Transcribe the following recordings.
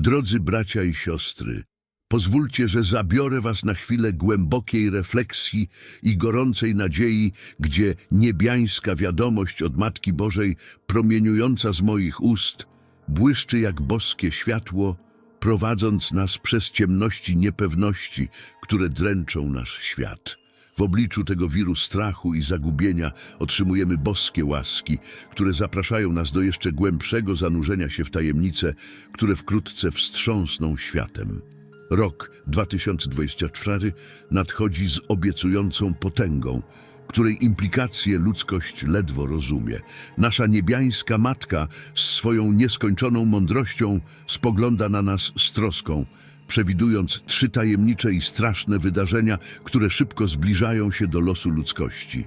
Drodzy bracia i siostry, pozwólcie, że zabiorę was na chwilę głębokiej refleksji i gorącej nadziei, gdzie niebiańska wiadomość od Matki Bożej, promieniująca z moich ust, błyszczy jak boskie światło, prowadząc nas przez ciemności niepewności, które dręczą nasz świat. W obliczu tego wiru strachu i zagubienia otrzymujemy boskie łaski, które zapraszają nas do jeszcze głębszego zanurzenia się w tajemnice, które wkrótce wstrząsną światem. Rok 2024 nadchodzi z obiecującą potęgą, której implikacje ludzkość ledwo rozumie. Nasza niebiańska matka z swoją nieskończoną mądrością spogląda na nas z troską, przewidując trzy tajemnicze i straszne wydarzenia, które szybko zbliżają się do losu ludzkości.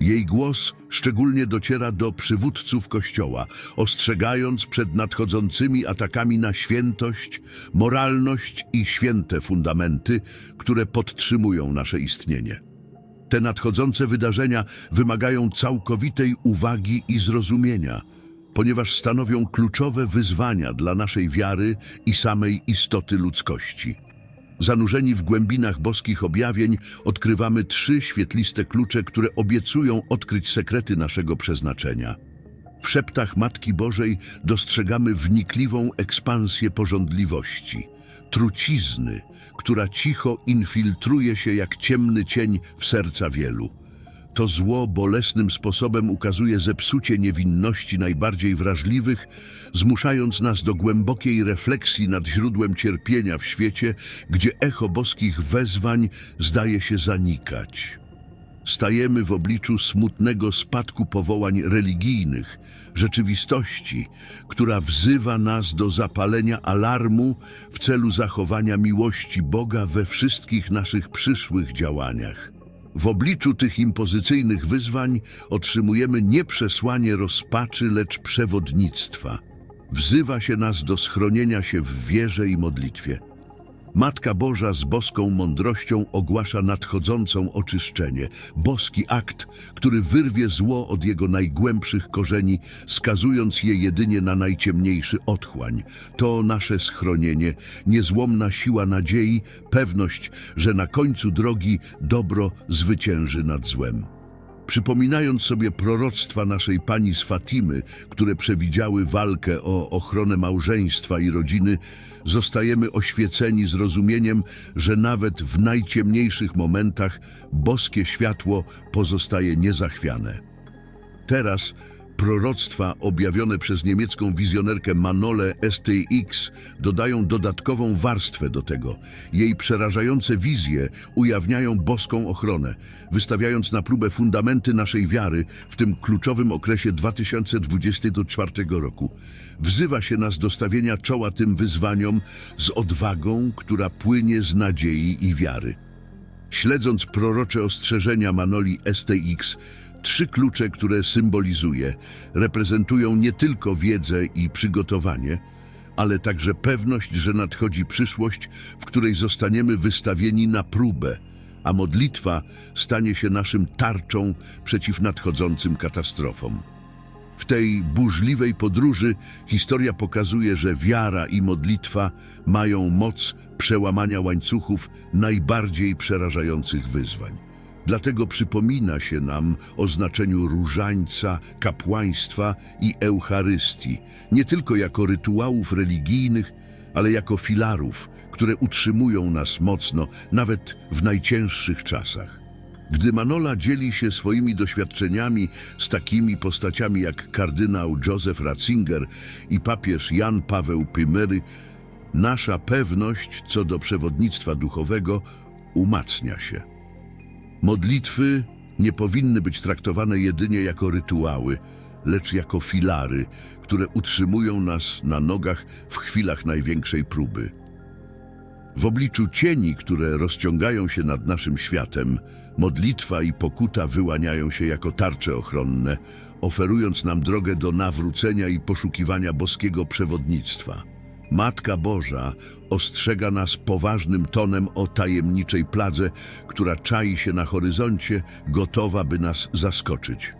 Jej głos szczególnie dociera do przywódców Kościoła, ostrzegając przed nadchodzącymi atakami na świętość, moralność i święte fundamenty, które podtrzymują nasze istnienie. Te nadchodzące wydarzenia wymagają całkowitej uwagi i zrozumienia, ponieważ stanowią kluczowe wyzwania dla naszej wiary i samej istoty ludzkości. Zanurzeni w głębinach boskich objawień odkrywamy trzy świetliste klucze, które obiecują odkryć sekrety naszego przeznaczenia. W szeptach Matki Bożej dostrzegamy wnikliwą ekspansję porządliwości, trucizny, która cicho infiltruje się jak ciemny cień w serca wielu. To zło bolesnym sposobem ukazuje zepsucie niewinności najbardziej wrażliwych, zmuszając nas do głębokiej refleksji nad źródłem cierpienia w świecie, gdzie echo boskich wezwań zdaje się zanikać. Stajemy w obliczu smutnego spadku powołań religijnych, rzeczywistości, która wzywa nas do zapalenia alarmu w celu zachowania miłości Boga we wszystkich naszych przyszłych działaniach. W obliczu tych impozycyjnych wyzwań otrzymujemy nie przesłanie rozpaczy, lecz przewodnictwa. Wzywa się nas do schronienia się w wierze i modlitwie. Matka Boża z boską mądrością ogłasza nadchodzącą oczyszczenie, boski akt, który wyrwie zło od jego najgłębszych korzeni, skazując je jedynie na najciemniejszy otchłań. To nasze schronienie, niezłomna siła nadziei, pewność, że na końcu drogi dobro zwycięży nad złem. Przypominając sobie proroctwa naszej pani z Fatimy, które przewidziały walkę o ochronę małżeństwa i rodziny, zostajemy oświeceni zrozumieniem, że nawet w najciemniejszych momentach boskie światło pozostaje niezachwiane. Teraz proroctwa objawione przez niemiecką wizjonerkę Manole STX dodają dodatkową warstwę do tego. Jej przerażające wizje ujawniają boską ochronę, wystawiając na próbę fundamenty naszej wiary w tym kluczowym okresie 2024 roku. Wzywa się nas do stawienia czoła tym wyzwaniom z odwagą, która płynie z nadziei i wiary. Śledząc prorocze ostrzeżenia Manoli STX, trzy klucze, które symbolizuje, reprezentują nie tylko wiedzę i przygotowanie, ale także pewność, że nadchodzi przyszłość, w której zostaniemy wystawieni na próbę, a modlitwa stanie się naszym tarczą przeciw nadchodzącym katastrofom. W tej burzliwej podróży historia pokazuje, że wiara i modlitwa mają moc przełamania łańcuchów najbardziej przerażających wyzwań. Dlatego przypomina się nam o znaczeniu różańca, kapłaństwa i Eucharystii, nie tylko jako rytuałów religijnych, ale jako filarów, które utrzymują nas mocno, nawet w najcięższych czasach. Gdy Manola dzieli się swoimi doświadczeniami z takimi postaciami jak kardynał Józef Ratzinger i papież Jan Paweł I, nasza pewność co do przewodnictwa duchowego umacnia się. Modlitwy nie powinny być traktowane jedynie jako rytuały, lecz jako filary, które utrzymują nas na nogach w chwilach największej próby. W obliczu cieni, które rozciągają się nad naszym światem, modlitwa i pokuta wyłaniają się jako tarcze ochronne, oferując nam drogę do nawrócenia i poszukiwania boskiego przewodnictwa. Matka Boża ostrzega nas poważnym tonem o tajemniczej pladze, która czai się na horyzoncie, gotowa by nas zaskoczyć.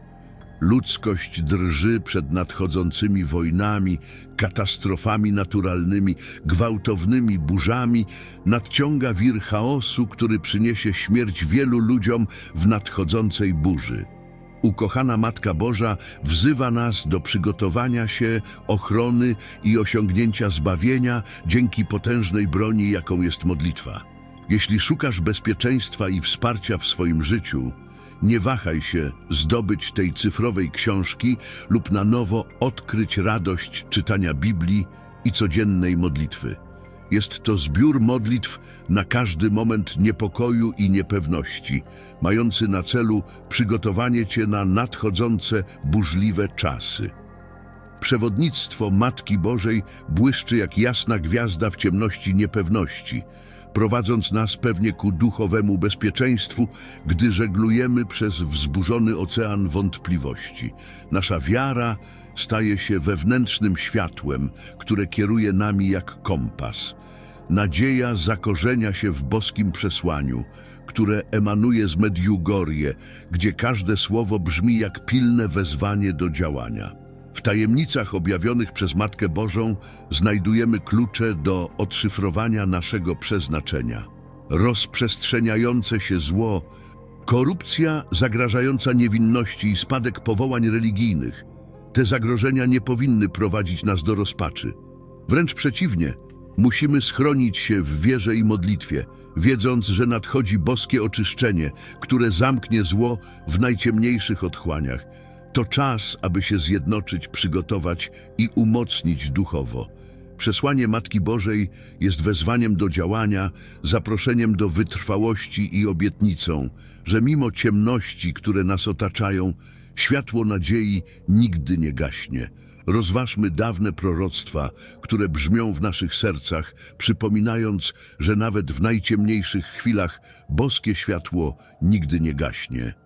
Ludzkość drży przed nadchodzącymi wojnami, katastrofami naturalnymi, gwałtownymi burzami, nadciąga wir chaosu, który przyniesie śmierć wielu ludziom w nadchodzącej burzy. Ukochana Matka Boża wzywa nas do przygotowania się, ochrony i osiągnięcia zbawienia dzięki potężnej broni, jaką jest modlitwa. Jeśli szukasz bezpieczeństwa i wsparcia w swoim życiu, nie wahaj się zdobyć tej cyfrowej książki lub na nowo odkryć radość czytania Biblii i codziennej modlitwy. Jest to zbiór modlitw na każdy moment niepokoju i niepewności, mający na celu przygotowanie Cię na nadchodzące burzliwe czasy. Przewodnictwo Matki Bożej błyszczy jak jasna gwiazda w ciemności niepewności, prowadząc nas pewnie ku duchowemu bezpieczeństwu, gdy żeglujemy przez wzburzony ocean wątpliwości. Nasza wiara staje się wewnętrznym światłem, które kieruje nami jak kompas. Nadzieja zakorzenia się w boskim przesłaniu, które emanuje z Mediugorje, gdzie każde słowo brzmi jak pilne wezwanie do działania. W tajemnicach objawionych przez Matkę Bożą znajdujemy klucze do odszyfrowania naszego przeznaczenia. Rozprzestrzeniające się zło, korupcja zagrażająca niewinności i spadek powołań religijnych. Te zagrożenia nie powinny prowadzić nas do rozpaczy. Wręcz przeciwnie, musimy schronić się w wierze i modlitwie, wiedząc, że nadchodzi boskie oczyszczenie, które zamknie zło w najciemniejszych otchłaniach. To czas, aby się zjednoczyć, przygotować i umocnić duchowo. Przesłanie Matki Bożej jest wezwaniem do działania, zaproszeniem do wytrwałości i obietnicą, że mimo ciemności, które nas otaczają, światło nadziei nigdy nie gaśnie. Rozważmy dawne proroctwa, które brzmią w naszych sercach, przypominając, że nawet w najciemniejszych chwilach boskie światło nigdy nie gaśnie.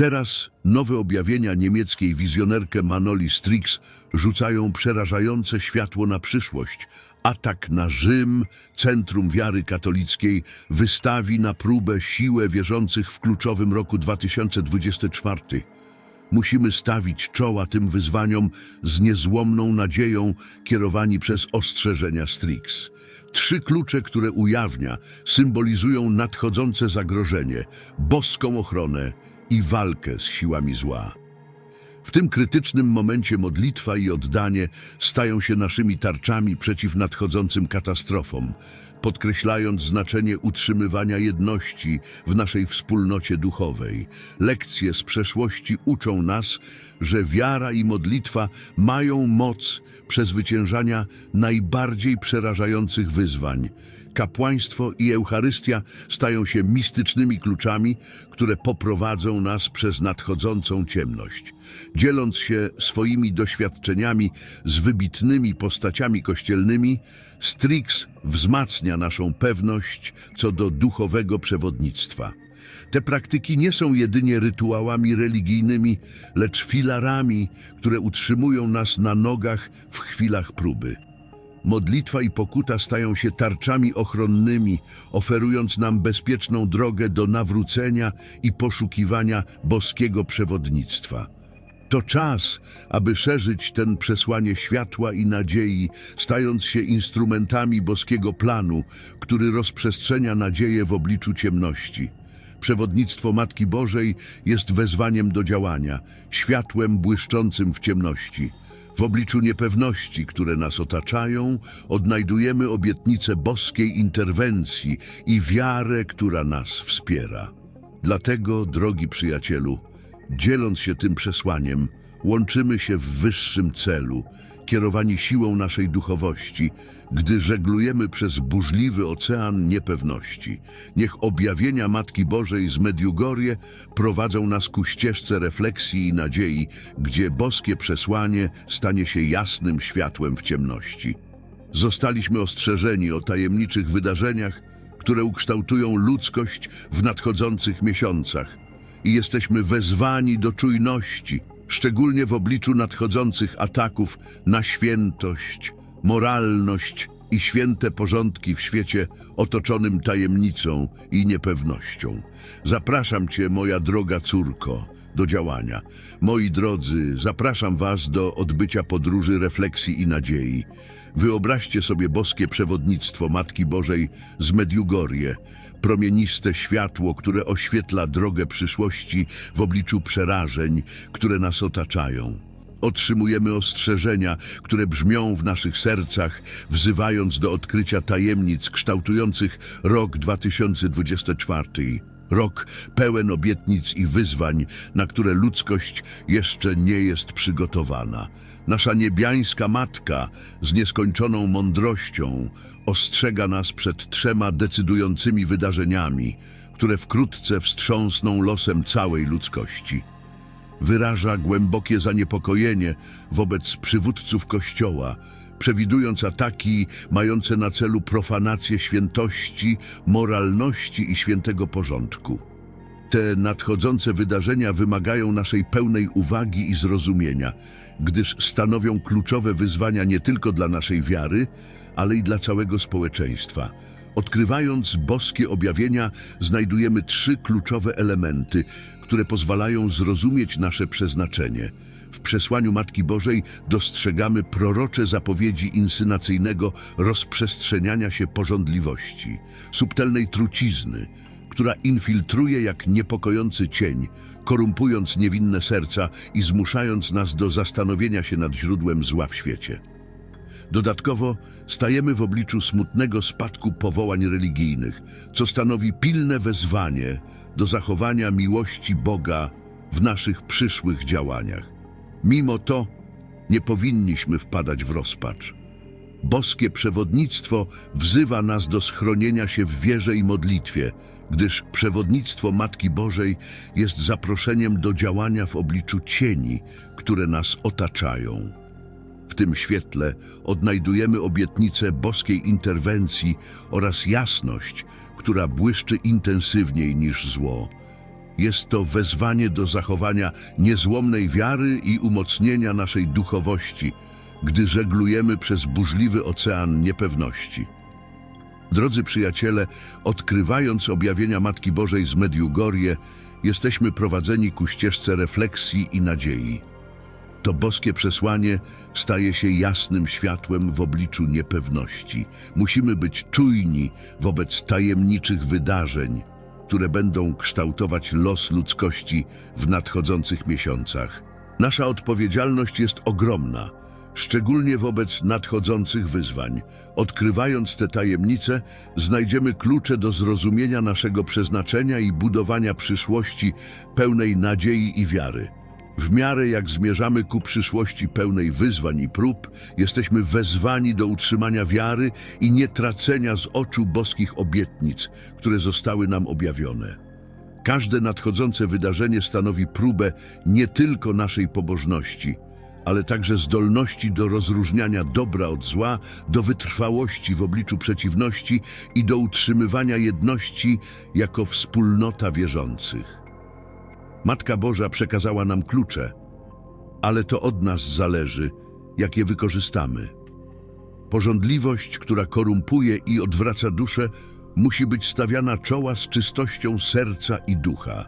Teraz nowe objawienia niemieckiej wizjonerkę Manoli Strix rzucają przerażające światło na przyszłość. Atak na Rzym, centrum wiary katolickiej, wystawi na próbę siłę wierzących w kluczowym roku 2024. Musimy stawić czoła tym wyzwaniom z niezłomną nadzieją, kierowani przez ostrzeżenia Strix. Trzy klucze, które ujawnia, symbolizują nadchodzące zagrożenie, boską ochronę i walkę z siłami zła. W tym krytycznym momencie modlitwa i oddanie stają się naszymi tarczami przeciw nadchodzącym katastrofom, podkreślając znaczenie utrzymywania jedności w naszej wspólnocie duchowej. Lekcje z przeszłości uczą nas, że wiara i modlitwa mają moc przezwyciężania najbardziej przerażających wyzwań. Kapłaństwo i Eucharystia stają się mistycznymi kluczami, które poprowadzą nas przez nadchodzącą ciemność. Dzieląc się swoimi doświadczeniami z wybitnymi postaciami kościelnymi, Strix wzmacnia naszą pewność co do duchowego przewodnictwa. Te praktyki nie są jedynie rytuałami religijnymi, lecz filarami, które utrzymują nas na nogach w chwilach próby. Modlitwa i pokuta stają się tarczami ochronnymi, oferując nam bezpieczną drogę do nawrócenia i poszukiwania boskiego przewodnictwa. To czas, aby szerzyć ten przesłanie światła i nadziei, stając się instrumentami boskiego planu, który rozprzestrzenia nadzieję w obliczu ciemności. Przewodnictwo Matki Bożej jest wezwaniem do działania, światłem błyszczącym w ciemności. W obliczu niepewności, które nas otaczają, odnajdujemy obietnicę boskiej interwencji i wiarę, która nas wspiera. Dlatego, drogi przyjacielu, dzieląc się tym przesłaniem, łączymy się w wyższym celu, kierowani siłą naszej duchowości, gdy żeglujemy przez burzliwy ocean niepewności. Niech objawienia Matki Bożej z Mediugorje prowadzą nas ku ścieżce refleksji i nadziei, gdzie boskie przesłanie stanie się jasnym światłem w ciemności. Zostaliśmy ostrzeżeni o tajemniczych wydarzeniach, które ukształtują ludzkość w nadchodzących miesiącach i jesteśmy wezwani do czujności, szczególnie w obliczu nadchodzących ataków na świętość, moralność i święte porządki w świecie otoczonym tajemnicą i niepewnością. Zapraszam Cię, moja droga córko, do działania. Moi drodzy, zapraszam Was do odbycia podróży refleksji i nadziei. Wyobraźcie sobie boskie przewodnictwo Matki Bożej z Mediugorje, promieniste światło, które oświetla drogę przyszłości w obliczu przerażeń, które nas otaczają. Otrzymujemy ostrzeżenia, które brzmią w naszych sercach, wzywając do odkrycia tajemnic kształtujących rok 2024. Rok pełen obietnic i wyzwań, na które ludzkość jeszcze nie jest przygotowana. Nasza niebiańska Matka z nieskończoną mądrością ostrzega nas przed trzema decydującymi wydarzeniami, które wkrótce wstrząsną losem całej ludzkości wyraża głębokie zaniepokojenie wobec przywódców Kościoła, przewidując ataki mające na celu profanację świętości, moralności i świętego porządku. Te nadchodzące wydarzenia wymagają naszej pełnej uwagi i zrozumienia, gdyż stanowią kluczowe wyzwania nie tylko dla naszej wiary, ale i dla całego społeczeństwa. Odkrywając boskie objawienia, znajdujemy trzy kluczowe elementy, które pozwalają zrozumieć nasze przeznaczenie. W przesłaniu Matki Bożej dostrzegamy prorocze zapowiedzi insynacyjnego rozprzestrzeniania się porządliwości, subtelnej trucizny, która infiltruje jak niepokojący cień, korumpując niewinne serca i zmuszając nas do zastanowienia się nad źródłem zła w świecie. Dodatkowo stajemy w obliczu smutnego spadku powołań religijnych, co stanowi pilne wezwanie do zachowania miłości Boga w naszych przyszłych działaniach. Mimo to nie powinniśmy wpadać w rozpacz. Boskie przewodnictwo wzywa nas do schronienia się w wierze i modlitwie, gdyż przewodnictwo Matki Bożej jest zaproszeniem do działania w obliczu cieni, które nas otaczają. W tym świetle odnajdujemy obietnicę boskiej interwencji oraz jasność, która błyszczy intensywniej niż zło. Jest to wezwanie do zachowania niezłomnej wiary i umocnienia naszej duchowości, gdy żeglujemy przez burzliwy ocean niepewności. Drodzy przyjaciele, odkrywając objawienia Matki Bożej z Mediugorje, jesteśmy prowadzeni ku ścieżce refleksji i nadziei. To boskie przesłanie staje się jasnym światłem w obliczu niepewności. Musimy być czujni wobec tajemniczych wydarzeń, które będą kształtować los ludzkości w nadchodzących miesiącach. Nasza odpowiedzialność jest ogromna, szczególnie wobec nadchodzących wyzwań. Odkrywając te tajemnice, znajdziemy klucze do zrozumienia naszego przeznaczenia i budowania przyszłości pełnej nadziei i wiary. W miarę jak zmierzamy ku przyszłości pełnej wyzwań i prób, jesteśmy wezwani do utrzymania wiary i nie tracenia z oczu boskich obietnic, które zostały nam objawione. Każde nadchodzące wydarzenie stanowi próbę nie tylko naszej pobożności, ale także zdolności do rozróżniania dobra od zła, do wytrwałości w obliczu przeciwności i do utrzymywania jedności jako wspólnota wierzących. Matka Boża przekazała nam klucze, ale to od nas zależy, jak je wykorzystamy. Porządliwość, która korumpuje i odwraca duszę, musi być stawiana czoła z czystością serca i ducha.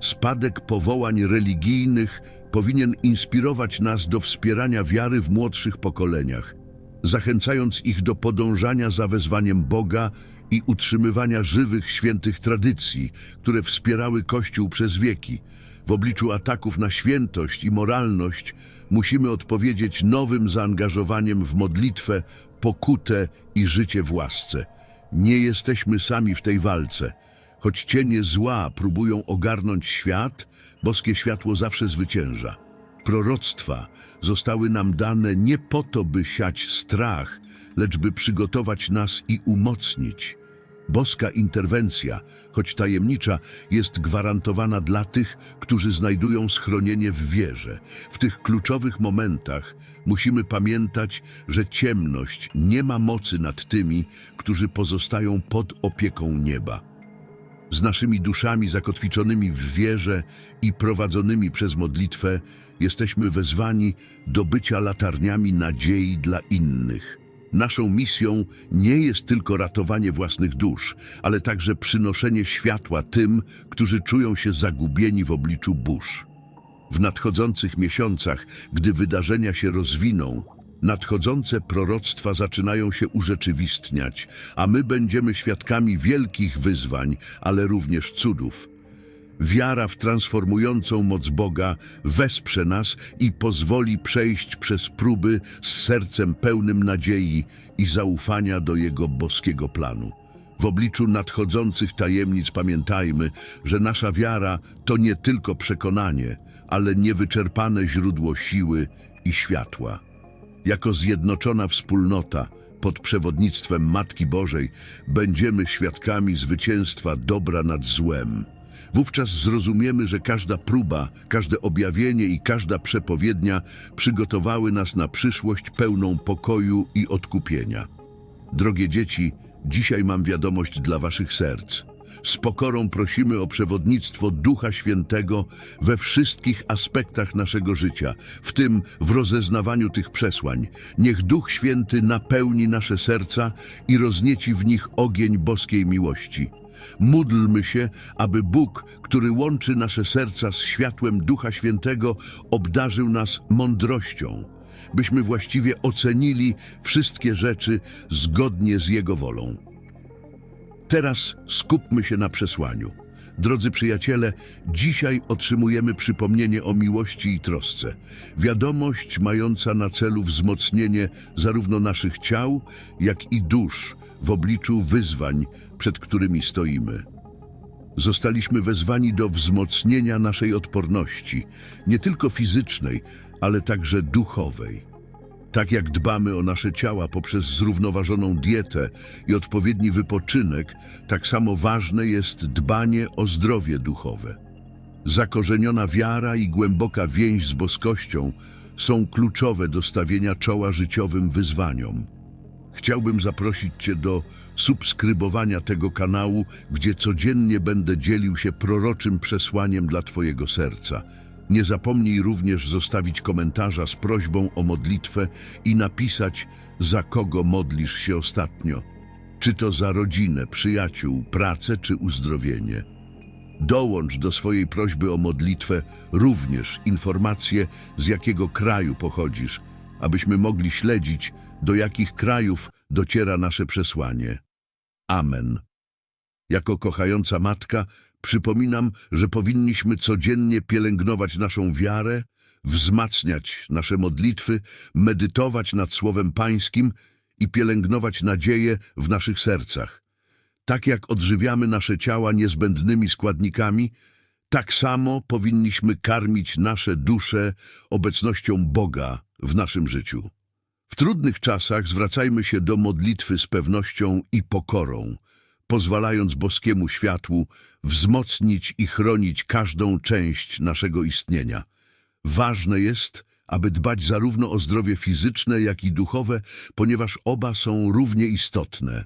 Spadek powołań religijnych powinien inspirować nas do wspierania wiary w młodszych pokoleniach, zachęcając ich do podążania za wezwaniem Boga i utrzymywania żywych, świętych tradycji, które wspierały Kościół przez wieki. W obliczu ataków na świętość i moralność musimy odpowiedzieć nowym zaangażowaniem w modlitwę, pokutę i życie w łasce. Nie jesteśmy sami w tej walce. Choć cienie zła próbują ogarnąć świat, boskie światło zawsze zwycięża. Proroctwa zostały nam dane nie po to, by siać strach, lecz by przygotować nas i umocnić. Boska interwencja, choć tajemnicza, jest gwarantowana dla tych, którzy znajdują schronienie w wierze. W tych kluczowych momentach musimy pamiętać, że ciemność nie ma mocy nad tymi, którzy pozostają pod opieką nieba. Z naszymi duszami zakotwiczonymi w wierze i prowadzonymi przez modlitwę jesteśmy wezwani do bycia latarniami nadziei dla innych. Naszą misją nie jest tylko ratowanie własnych dusz, ale także przynoszenie światła tym, którzy czują się zagubieni w obliczu burz. W nadchodzących miesiącach, gdy wydarzenia się rozwiną, nadchodzące proroctwa zaczynają się urzeczywistniać, a my będziemy świadkami wielkich wyzwań, ale również cudów. Wiara w transformującą moc Boga wesprze nas i pozwoli przejść przez próby z sercem pełnym nadziei i zaufania do Jego boskiego planu. W obliczu nadchodzących tajemnic pamiętajmy, że nasza wiara to nie tylko przekonanie, ale niewyczerpane źródło siły i światła. Jako zjednoczona wspólnota pod przewodnictwem Matki Bożej będziemy świadkami zwycięstwa dobra nad złem. Wówczas zrozumiemy, że każda próba, każde objawienie i każda przepowiednia przygotowały nas na przyszłość pełną pokoju i odkupienia. Drogie dzieci, dzisiaj mam wiadomość dla waszych serc. Z pokorą prosimy o przewodnictwo Ducha Świętego we wszystkich aspektach naszego życia, w tym w rozeznawaniu tych przesłań. Niech Duch Święty napełni nasze serca i roznieci w nich ogień boskiej miłości. Módlmy się, aby Bóg, który łączy nasze serca z światłem Ducha Świętego, obdarzył nas mądrością, byśmy właściwie ocenili wszystkie rzeczy zgodnie z Jego wolą. Teraz skupmy się na przesłaniu. Drodzy przyjaciele, dzisiaj otrzymujemy przypomnienie o miłości i trosce. Wiadomość mająca na celu wzmocnienie zarówno naszych ciał, jak i dusz w obliczu wyzwań, przed którymi stoimy. Zostaliśmy wezwani do wzmocnienia naszej odporności, nie tylko fizycznej, ale także duchowej. Tak jak dbamy o nasze ciała poprzez zrównoważoną dietę i odpowiedni wypoczynek, tak samo ważne jest dbanie o zdrowie duchowe. Zakorzeniona wiara i głęboka więź z boskością są kluczowe do stawienia czoła życiowym wyzwaniom. Chciałbym zaprosić Cię do subskrybowania tego kanału, gdzie codziennie będę dzielił się proroczym przesłaniem dla Twojego serca. Nie zapomnij również zostawić komentarza z prośbą o modlitwę i napisać, za kogo modlisz się ostatnio. Czy to za rodzinę, przyjaciół, pracę czy uzdrowienie. Dołącz do swojej prośby o modlitwę również informacje, z jakiego kraju pochodzisz, abyśmy mogli śledzić, do jakich krajów dociera nasze przesłanie. Amen. Jako kochająca matka przypominam, że powinniśmy codziennie pielęgnować naszą wiarę, wzmacniać nasze modlitwy, medytować nad Słowem Pańskim i pielęgnować nadzieję w naszych sercach. Tak jak odżywiamy nasze ciała niezbędnymi składnikami, tak samo powinniśmy karmić nasze dusze obecnością Boga w naszym życiu. W trudnych czasach zwracajmy się do modlitwy z pewnością i pokorą, pozwalając boskiemu światłu wzmocnić i chronić każdą część naszego istnienia. Ważne jest, aby dbać zarówno o zdrowie fizyczne, jak i duchowe, ponieważ oba są równie istotne.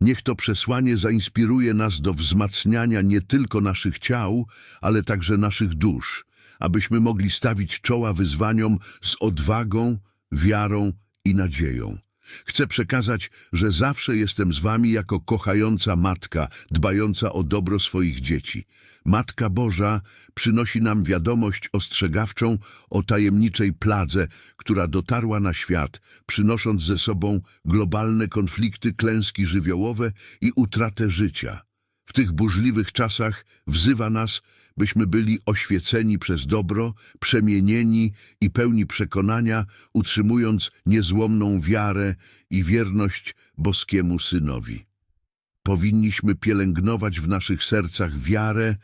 Niech to przesłanie zainspiruje nas do wzmacniania nie tylko naszych ciał, ale także naszych dusz, abyśmy mogli stawić czoła wyzwaniom z odwagą, wiarą i nadzieją. Chcę przekazać, że zawsze jestem z wami jako kochająca matka, dbająca o dobro swoich dzieci. Matka Boża przynosi nam wiadomość ostrzegawczą o tajemniczej pladze, która dotarła na świat, przynosząc ze sobą globalne konflikty, klęski żywiołowe i utratę życia. W tych burzliwych czasach wzywa nas, byśmy byli oświeceni przez dobro, przemienieni i pełni przekonania, utrzymując niezłomną wiarę i wierność boskiemu Synowi. Powinniśmy pielęgnować w naszych sercach wiarę,